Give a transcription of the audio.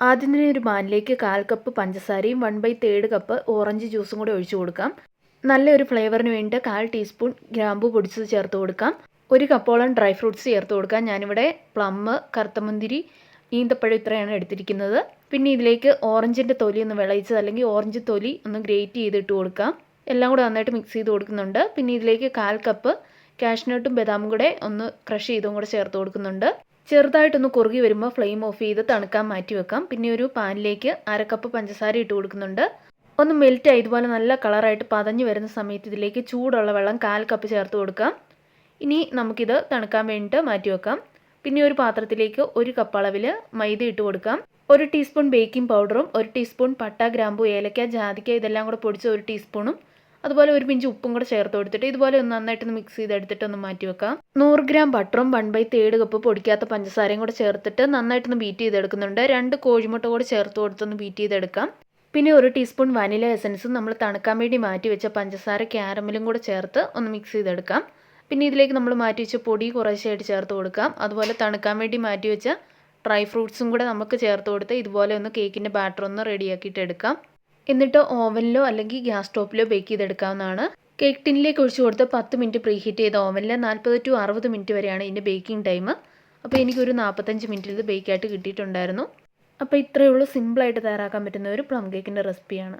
ആദ്യം തന്നെ ഒരു പാനിലേക്ക് കാൽ കപ്പ് പഞ്ചസാരയും one by third cup orange ജ്യൂസും കൂടി ഒഴിച്ചു കൊടുക്കാം. നല്ലൊരു ഫ്ലേവറിന് വേണ്ടി കാൽ ടീസ്പൂൺ ഗ്രാമ്പു പൊടിച്ചത് ചേർത്ത് കൊടുക്കാം. ഒരു കപ്പോളം ഡ്രൈ ഫ്രൂട്ട്സ് ചേർത്ത് കൊടുക്കാം. ഞാനിവിടെ പ്ലം കറുത്തമുന്തിരി ഈന്തപ്പഴം ഇത്രയാണ് എടുത്തിരിക്കുന്നത്. പിന്നെ ഇതിലേക്ക് ഓറഞ്ചിന്റെ തൊലി ഒന്ന് വിളയിച്ചത് അല്ലെങ്കിൽ ഓറഞ്ച് തൊലി ഒന്ന് ഗ്രേറ്റ് ചെയ്തിട്ട് കൊടുക്കാം. എല്ലാം കൂടെ നന്നായിട്ട് മിക്സ് ചെയ്ത് കൊടുക്കുന്നുണ്ട്. പിന്നെ ഇതിലേക്ക് കാൽ കപ്പ് കാഷ്നട്ടും ബദാമും കൂടെ ഒന്ന് ക്രഷ് ചെയ്തും കൂടെ ചേർത്ത് കൊടുക്കുന്നുണ്ട്. ചെറുതായിട്ടൊന്ന് കുറുകി വരുമ്പോൾ ഫ്ലെയിം ഓഫ് ചെയ്ത് തണുക്കാൻ മാറ്റി വെക്കാം. പിന്നെ ഒരു പാനിലേക്ക് അര കപ്പ് പഞ്ചസാര ഇട്ട് കൊടുക്കുന്നുണ്ട്. ഒന്ന് മെൽറ്റ് ആയി ഇതുപോലെ നല്ല കളറായിട്ട് പതഞ്ഞു വരുന്ന സമയത്ത് ഇതിലേക്ക് ചൂടുള്ള വെള്ളം കാൽ കപ്പ് ചേർത്ത് കൊടുക്കാം. ഇനി നമുക്കിത് തണുക്കാൻ വേണ്ടിയിട്ട് മാറ്റി വെക്കാം. പിന്നെ ഒരു പാത്രത്തിലേക്ക് ഒരു കപ്പ് അളവിൽ മൈദ ഇട്ട് കൊടുക്കാം. ഒരു ടീസ്പൂൺ ബേക്കിംഗ് പൗഡറും ഒരു ടീസ്പൂൺ പട്ട ഗ്രാമ്പു ഏലക്ക ജാതിക്ക ഇതെല്ലാം കൂടെ പൊടിച്ച ഒരു ടീസ്പൂണും അതുപോലെ ഒരു പിഞ്ച് ഉപ്പും കൂടെ ചേർത്ത് കൊടുത്തിട്ട് ഇതുപോലെ ഒന്ന് നന്നായിട്ടൊന്ന് മിക്സ് ചെയ്തെടുത്തിട്ട് ഒന്ന് മാറ്റി വെക്കാം നൂറ് ഗ്രാം ബട്ടറും വൺ ബൈ തേർഡ് കപ്പ് പൊടിക്കാത്ത പഞ്ചസാരയും കൂടെ ചേർത്തിട്ട് നന്നായിട്ടൊന്ന് ബീറ്റ് ചെയ്തെടുക്കുന്നുണ്ട്. രണ്ട് കോഴിമുട്ട കൂടെ ചേർത്ത് കൊടുത്തൊന്ന് ബീറ്റ് ചെയ്തെടുക്കാം. പിന്നെ ഒരു ടീസ്പൂൺ വനില എസൻസും നമ്മൾ തണുക്കാൻ വേണ്ടി മാറ്റി വെച്ച പഞ്ചസാര ക്യാരമലും കൂടെ ചേർത്ത് ഒന്ന് മിക്സ് ചെയ്തെടുക്കാം. പിന്നെ ഇതിലേക്ക് നമ്മൾ മാറ്റി വെച്ച പൊടി കുറേശ്ശായിട്ട് ചേർത്ത് കൊടുക്കാം. അതുപോലെ തണുക്കാൻ വേണ്ടി മാറ്റി വെച്ച ഡ്രൈ ഫ്രൂട്ട്സും കൂടെ നമുക്ക് ചേർത്ത് കൊടുത്ത് ഇതുപോലെ ഒന്ന് കേക്കിന്റെ ബാറ്റർ ഒന്ന് റെഡിയാക്കിയിട്ട് എടുക്കാം. എന്നിട്ട് ഓവനിലോ അല്ലെങ്കിൽ ഗ്യാസ് സ്റ്റോപ്പിലോ ബേക്ക് ചെയ്തെടുക്കാവുന്നതാണ്. കേക്ക് ടിന്നിലേക്ക് ഒഴിച്ചു കൊടുത്ത് പത്ത് മിനിറ്റ് പ്രീ ഹീറ്റ് ചെയ്ത ഓവനിൽ നാൽപ്പത് ടു അറുപത് മിനിറ്റ് വരെയാണ് ഇതിന്റെ ബേക്കിംഗ് ടൈം അപ്പോൾ എനിക്കൊരു നാൽപ്പത്തഞ്ച് മിനിറ്റിൽ ഇത് ബേക്കായിട്ട് കിട്ടിയിട്ടുണ്ടായിരുന്നു. അപ്പോൾ ഇത്രയേ ഉള്ളൂ. സിമ്പിളായിട്ട് തയ്യാറാക്കാൻ പറ്റുന്ന ഒരു പ്ലം കേക്കിന്റെ റെസിപ്പിയാണ്.